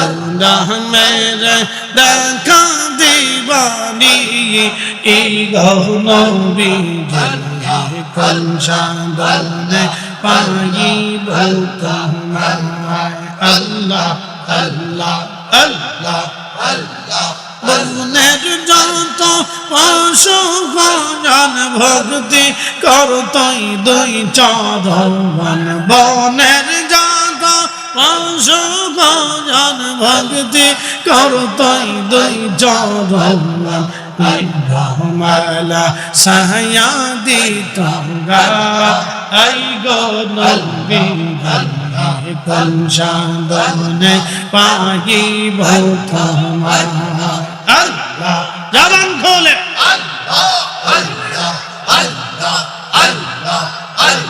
আল্লাহ মেরে দেখা দিবানি এই গহন বিজয় কলসা বলে পাই ভৌত আল্লাহ আল্লাহ আল্লাহ আল্লাহ। বনের যত পশু গজন ভক্তি করতই দুই চরণ বনের যত পশু গজন ভক্তি করতই দুই চরণ রহমালা সাহায্য দিতঙ্গা আই গো নবী সাদনে পাহিব তোমার। আল্লাহ জবান খোলে। কাহালিয়ার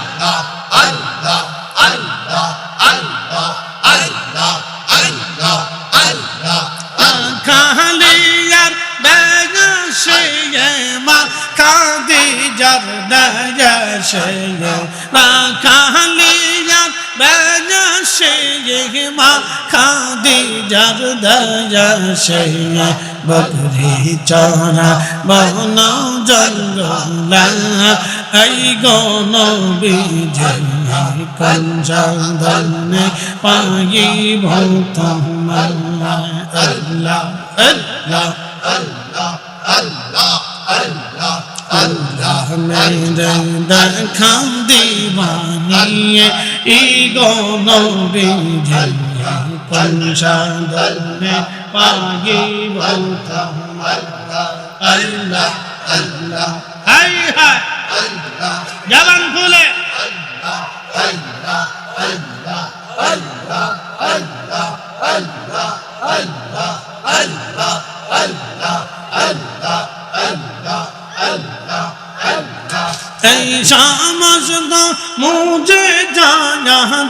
কাহালিয়ার দেশে মা খাদিজার দেশে বকরি চরা বন জঙ্গল এই গন বিজয় কঞ্জনে পাই ভৌত আল্লাহ আল্লাহ আল্লাহ মেরে দেখা দিবানিয়ে ই গন বিজয় কঞ্জনে পাই ভৌত আল্লাহ আল্লাহ হাই হাই জবান খুলে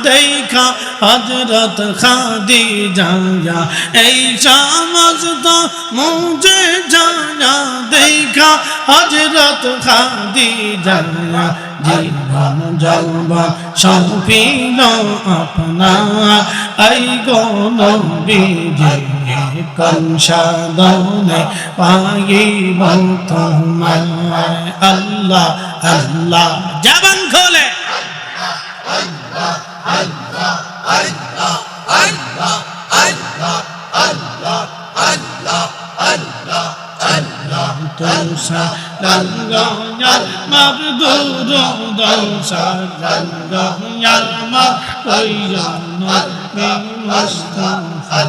দেখা হজরত খাদি জায়া এই সমস্ত মুঝে জানা দেখা হজরত খাদি জায়া জীবন যৌবন সৌপিল আপনা এই বিজয় কংসাদনে পাইব তোমায় আল্লাহ আল্লাহ জবান খোলে দোষা রঙ্গয়াল মার কইজন মুস্তাফা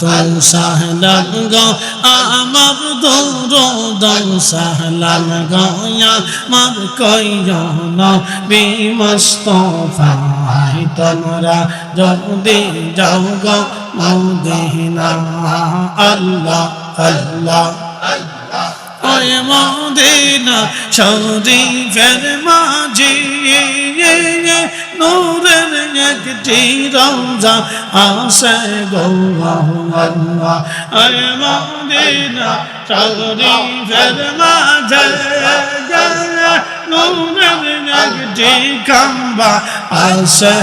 যদি যাও গো মদিনা আল্লাহ আল্লাহ তো সাহলাম আমার দৌড় সাহলাম গো আমার কইজন বিমস্তফাই তোমরা যদি যাও গো মদিনা, আল্লাহ আল্লাহ মদিনা শরীফের মাঝে নূরের একটি রওজা আসে গো আল্লাহ। ওই মদিনা শরীফের মাঝে নূরের একটি খাম্বা আসে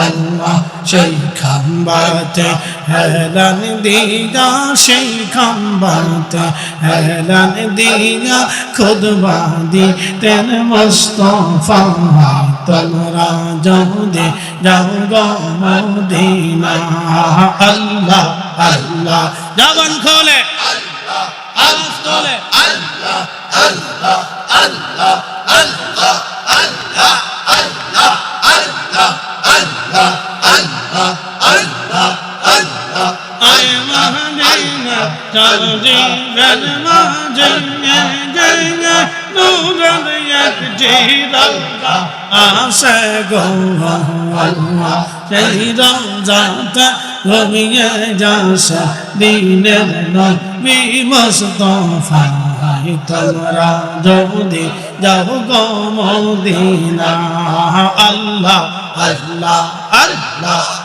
আল্লাহ সেই খাম্বাতে হেলান দিগা সেই খাম্বাতে হেলান দিগা খুদবা দিতেন মুস্তফা তোমরা যদি যাও গো মদিনা আল্লাহ আল্লাহ জবান খোলে আওয়াজ তোলে আয় মদিনা চলজি বেল মাঝে গঙ্গা নূরন একটি রওজা আসে গো আল্লাহ সেই রওজাতে ঘুমিয়ে যাসে দিনের নবী মুস্তফা তোমরা যদি যাও গো মদিনা। আল্লাহ আল্লাহ আল্লাহ।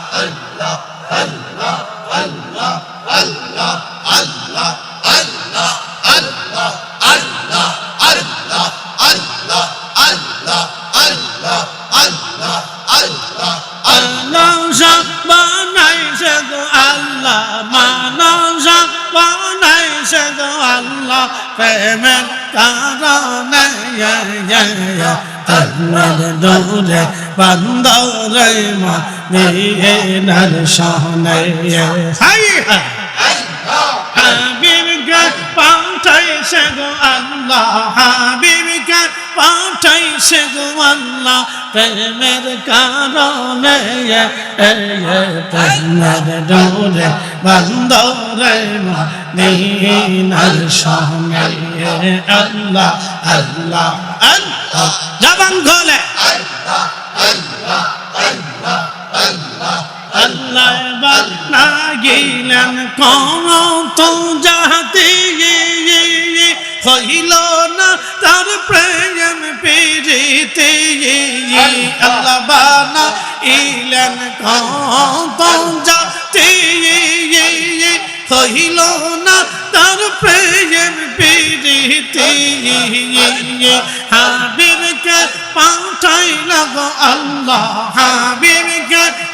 প্রেমের কারণে ইয়ে, ইয়ে। তন্নর দূরে বন্দরে মা দিয়ে নর শাহনে ইয়ে। হাই হাই। পাঠাইছে গো আল্লাহ, হাবিবকে পাঠাইছে গো আল্লাহ, প্রেমের কারণে প্রেমের ডোরে বন্দরে মদিনার সহনে আল্লাহ আল্লাহ আল্লাহ। জবান খোলে। আল্লাহ বানা গেলেন কত যাহাতে হইল না তার প্রেম পেরিতে আল্লাহ বানা ইলেন কত যাতে হইল না তার প্রেম পেরিতে হাবিবকে পাঠাইল আল্লাহ হাবিবকে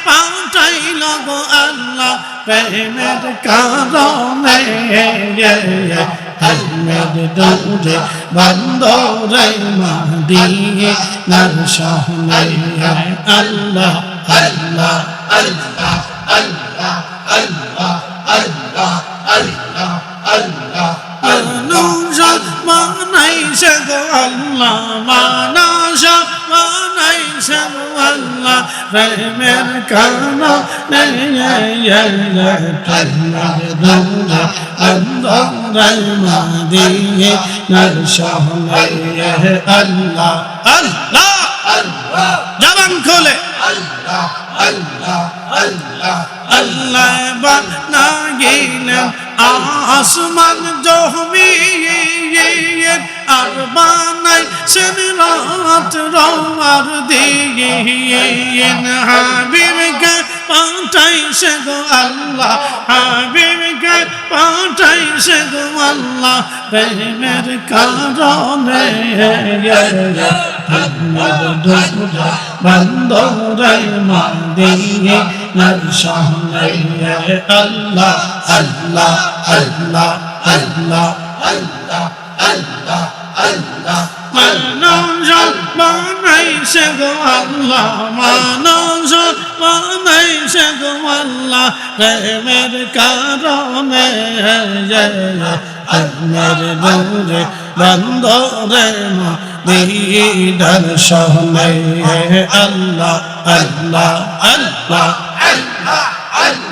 পাঠাইল গো আল্লাহ, প্রেমের কারণে। আল্লাহর দৌড়ে বন্দরে মাদিয়ে নার সহনে আল্লাহ আল্লাহ আল্লাহ আল্লাহ। প্রেমের কারণে প্রেমের দৌড়ে অন্ধরাই নার সহনে আল্লাহ আল্লাহ আল্লাহ জবান খোলে আল্লাহ আল্লাহ আল্লাহ আল্লাহ বানা গেলেন আসমান জহমিয়ে আর বানাই সেন রাত রওয়ার দিয়ে হাবিবকে পাঠাইছে গো আল্লাহ, হাবিবকে পাঠাইছে গো আল্লাহ, প্রেমের কারণে। বন্দরে নর আল্লাহ আল্লাহ আল্লাহ আল্লাহ আল্লাহ। আল্লাহ মানব জন্মানাই সে গো আল্লাহ মানব জন্মানাই সে গো আল্লাহ প্রেমের কারণে আল্লাহর নূরে বন্দরে মদিনার আল্লাহ আল্লাহ আল্লাহ আল্লাহ আল্লাহ